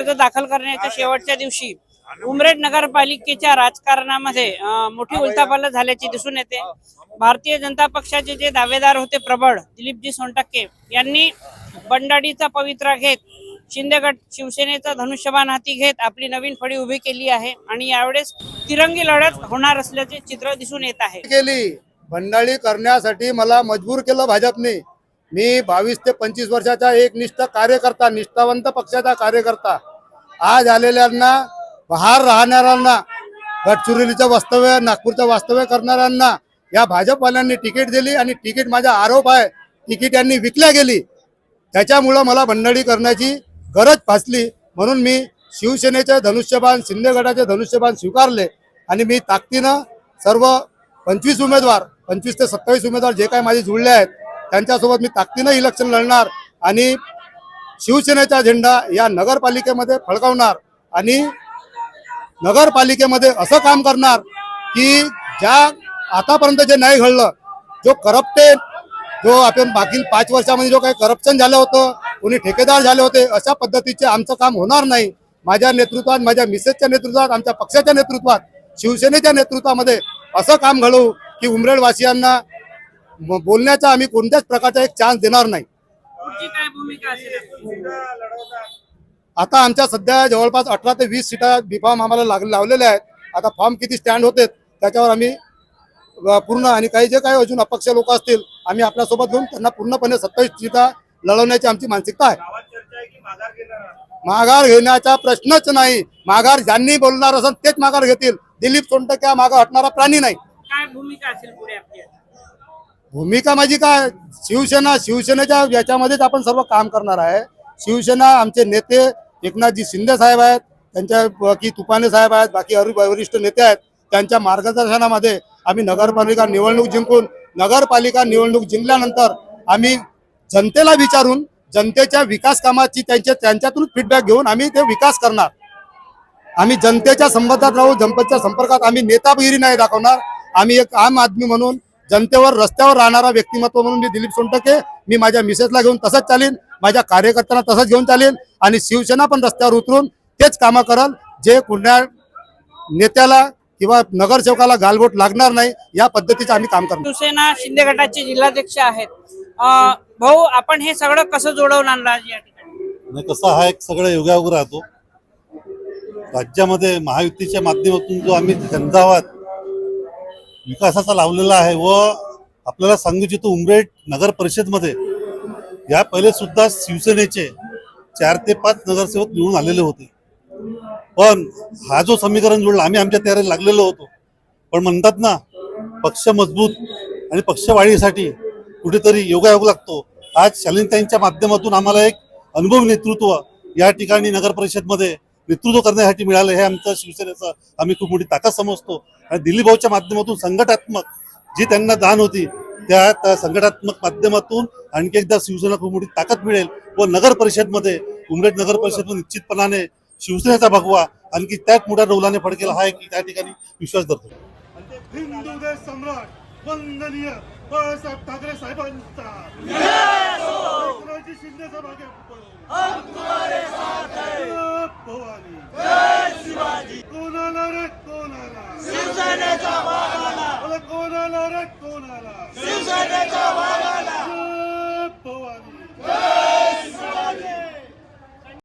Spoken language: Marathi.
अर्ज दाखल करण्याच्या शेवटच्या दिवशी उमरेड नगरपालिकेच्या राजकारणामध्ये मोठी उलथापालथ झाल्याची दिसून येते. भारतीय जनता पक्षाचे जे दावेदार होते प्रबळ दिलीपजी सोनटक्के यांनी बंडाडीचा पवित्रा घेत शिंदेगड शिवसेनेचा धनुष्यबाण हाती घेत आपली नवीन फळी उभी केली आहे आणि यावेळेस तिरंगी लढत होणार असल्याचे चित्र दिसून येत आहे. केली. भंडाळी करण्यासाठी मला मजबूर केलं भाजपने. मी बावीस ते पंचवीस वर्षाचा एक निष्ठ कार्यकर्ता निष्ठावंत पक्षाचा कार्यकर्ता. आज आलेल्यांना बाहेर राहणाऱ्यांना गडचिरोलीचं वास्तव्य नागपूरचं वास्तव्य करणाऱ्यांना या भाजपवाल्यांनी तिकीट दिली आणि तिकीट माझा आरोप आहे तिकीट यांनी विकल्या गेली. त्याच्यामुळं मला भंडणी करण्याची गरज भासली. म्हणून मी शिवसेनेचे धनुष्यबाण शिंदे गटाचे धनुष्यबाण स्वीकारले आणि मी ताकदीनं सर्व पंचवीस उमेदवार पंचवीस ते सत्तावीस उमेदवार जे काही माझे जुळले आहेत त्यांच्यासोबत मी ताकदीनं इलेक्शन लढणार आणि शिवसेनेचा झेंडा या नगरपालिकेमध्ये फडकावणार आणि नगरपालिकेमध्ये असं काम करणार की ज्या आतापर्यंत जे नाही घडलं जो करप्टेड जो आपण मागील पाच वर्षामध्ये जो काही करप्शन झालं होतं कोणी ठेकेदार झाले होते अशा पद्धतीचे आमचं काम होणार नाही. माझ्या नेतृत्वात माझ्या मिसेसच्या नेतृत्वात आमच्या पक्षाच्या नेतृत्वात शिवसेनेच्या नेतृत्वामध्ये असं काम घडवू की उमरेडवासियांना म- बोलण्याचा आम्ही कोणत्याच प्रकारचा एक चान्स देणार नाही. भूमिका असेल आता आमच्या सध्या जवळपास अठरा ते वीस सीटा बिफॉर्म आम्हाला लाग लावलेल्या आहेत. आता फॉर्म किती स्टँड होते त्याच्यावर आम्ही पूर्ण आणि काही जे काही अजून अपक्ष लोक असतील आम्ही आपल्यासोबत घेऊन त्यांना पूर्णपणे सत्तावीस सीटा लढवण्याची आमची मानसिकता आहे. माघार घेण्याचा प्रश्नच नाही. माघार ज्यांनी बोलणार असेल तेच माघार घेतील. दिलीप सोनटके हा माघार हटणारा प्राणी नाही. काय भूमिका असेल पुढे आपली भूमिका माझी काय? शिवसेना शिवसेनेच्या याच्यामध्येच आपण सर्व काम करणार आहे. शिवसेना आमचे नेते एकनाथजी शिंदे साहेब आहेत त्यांच्या बाकी तुपाने साहेब आहेत बाकी वरिष्ठ नेते आहेत. त्यांच्या मार्गदर्शनामध्ये आम्ही नगरपालिका निवडणूक जिंकून नगरपालिका निवडणूक जिंकल्यानंतर आम्ही जनतेला विचारून जनतेच्या विकास कामाची त्यांच्या त्यांच्यातून फीडबॅक घेऊन आम्ही ते विकास करणार. आम्ही जनतेच्या संबंधात राहू जनतेच्या संपर्कात आम्ही नेतागिरी नाही दाखवणार. आम्ही एक आम आदमी म्हणून जनतेवर रस्त्यावर राहणारा व्यक्तिमत्व म्हणून मी दिलीप सोनटके मी माझ्या मिसेसला घेऊन तसंच चालीन माझ्या कार्यकर्त्यांना तसंच घेऊन चालीन आणि शिवसेना पण रस्त्यावर उतरून तेच कामं करल जे कुठल्या नेत्याला किंवा नगरसेवकाला गालबोट लागणार नाही या पद्धतीचं आम्ही काम करणार. शिवसेना शिंदे गटाचे जिल्हाध्यक्ष आहेत. अं, भाऊ आपण हे सगळं कसं जोडवणार आज या ठिकाणी? कसा हा एक सगळं योगायोग राहतो. राज्यामध्ये महायुतीच्या माध्यमातून जो आम्ही झंझावात विकासाचा लावलेला आहे व आपल्याला सांगू इच्छितो उमरेड नगर परिषदमध्ये या पहिले सुद्धा शिवसेनेचे चार ते पाच नगरसेवक निवडून आलेले होते. पण हा जो समीकरण जुळला आम्ही आमच्या तयारीला लागलेलो होतो. पण म्हणतात ना पक्ष मजबूत आणि पक्षवाढीसाठी कुठेतरी योगायोग लागतो. आज शालिनताईंच्या माध्यमातून आम्हाला एक अनुभव नेतृत्व या ठिकाणी नगर परिषदमध्ये नेतृत्व करण्यासाठी मिळालं हे आमचं शिवसेनेचं आम्ही खूप मोठी ताकद समजतो. आणि दिलीप भाऊच्या माध्यमातून संघटात्मक जी त्यांना दान होती त्या संघटात्मक माध्यमातून आणखी एकदा शिवसेना खूप मोठी ताकद मिळेल व नगर परिषदमध्ये उमरेड नगर परिषद निश्चितपणाने शिवसेनेचा भगवा आणखी त्याच मोठ्या डौलाने फडकेला हा एक त्या ठिकाणी विश्वास धरतो. हिंदू देश सम्राट वंदनीय बाळासाहेब ठाकरे साहेबांचा. शिंदे. Size de cevap.